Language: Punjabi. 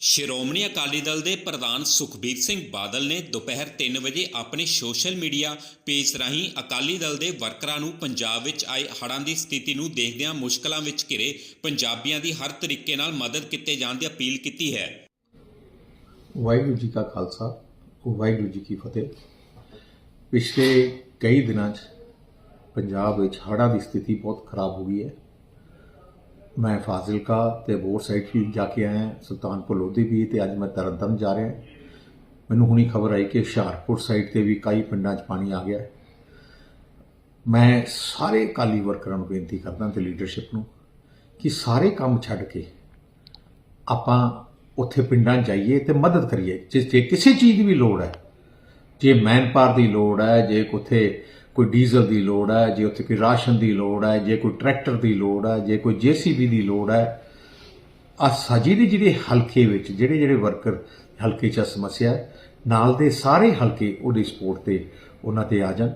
ਸ਼੍ਰੋਮਣੀ ਅਕਾਲੀ ਦਲ ਦੇ ਪ੍ਰਧਾਨ ਸੁਖਬੀਰ ਸਿੰਘ ਬਾਦਲ ਨੇ ਦੁਪਹਿਰ 3 ਵਜੇ ਆਪਣੇ ਸੋਸ਼ਲ ਮੀਡੀਆ ਪੇਜ ਰਾਹੀਂ ਅਕਾਲੀ ਦਲ ਦੇ ਵਰਕਰਾਂ ਨੂੰ ਪੰਜਾਬ ਵਿੱਚ ਆਏ ਹੜ੍ਹਾਂ ਦੀ ਸਥਿਤੀ ਨੂੰ ਦੇਖਦਿਆਂ ਮੁਸ਼ਕਲਾਂ ਵਿੱਚ ਘਿਰੇ ਪੰਜਾਬੀਆਂ ਦੀ ਹਰ ਤਰੀਕੇ ਨਾਲ ਮਦਦ ਕੀਤੇ ਜਾਣ ਦੀ ਅਪੀਲ ਕੀਤੀ ਹੈ। ਵਾਹਿਗੁਰੂ ਜੀ ਕਾ ਖਾਲਸਾ, ਵਾਹਿਗੁਰੂ ਜੀ ਕੀ ਫਤਿਹ। ਪਿਛਲੇ ਕਈ ਦਿਨਾਂ 'ਚ ਪੰਜਾਬ ਵਿੱਚ ਹੜ੍ਹਾਂ ਦੀ ਸਥਿਤੀ ਬਹੁਤ ਖਰਾਬ ਹੋ ਗਈ ਹੈ। ਮੈਂ ਫਾਜ਼ਿਲਕਾ ਤੇ ਬੋਰ ਸਾਈਡ ਵੀ ਜਾ ਕੇ ਆਇਆ, ਸੁਲਤਾਨਪੁਰ ਲੋਧੀ ਵੀ, ਤੇ ਅੱਜ ਮੈਂ ਤਰਨਤਾਰਨ ਜਾ ਰਿਹਾ। ਮੈਨੂੰ ਹੁਣੀ ਖਬਰ ਆਈ ਕਿ ਹੁਸ਼ਿਆਰਪੁਰ ਸਾਈਡ ਤੇ ਵੀ ਕਈ ਪਿੰਡਾਂ 'ਚ ਪਾਣੀ ਆ ਗਿਆ। ਮੈਂ ਸਾਰੇ ਅਕਾਲੀ ਵਰਕਰਾਂ ਨੂੰ ਬੇਨਤੀ ਕਰਦਾ ਤੇ ਲੀਡਰਸ਼ਿਪ ਨੂੰ ਕਿ ਸਾਰੇ ਕੰਮ ਛੱਡ ਕੇ ਆਪਾਂ ਉੱਥੇ ਪਿੰਡਾਂ 'ਚ ਜਾਈਏ ਤੇ ਮਦਦ ਕਰੀਏ। ਜੇ ਜੇ ਕਿਸੇ ਚੀਜ਼ ਦੀ ਵੀ ਲੋੜ ਹੈ, ਜੇ ਮੈਨਪਾਵਰ ਦੀ ਲੋੜ ਹੈ, ਜੇ ਉੱਥੇ ਕੋਈ ਡੀਜ਼ਲ ਦੀ ਲੋੜ ਹੈ, ਜੇ ਉੱਥੇ ਕੋਈ ਰਾਸ਼ਨ ਦੀ ਲੋੜ ਹੈ, ਜੇ ਕੋਈ ਟਰੈਕਟਰ ਦੀ ਲੋੜ ਹੈ, ਜੇ ਕੋਈ ਜੀਸੀਬੀ ਦੀ ਲੋੜ ਹੈ ਆ ਸਾਜੀ ਦੇ ਜਿਹੜੇ ਹਲਕੇ ਵਿੱਚ, ਜਿਹੜੇ ਜਿਹੜੇ ਵਰਕਰ ਹਲਕੇ 'ਚ ਆਹ ਸਮੱਸਿਆ ਨਾਲ ਦੇ ਸਾਰੇ ਹਲਕੇ ਉਹਦੀ ਸਪੋਰਟ ਤੇ ਉਹਨਾਂ ਤੇ ਆ ਜਾਣ।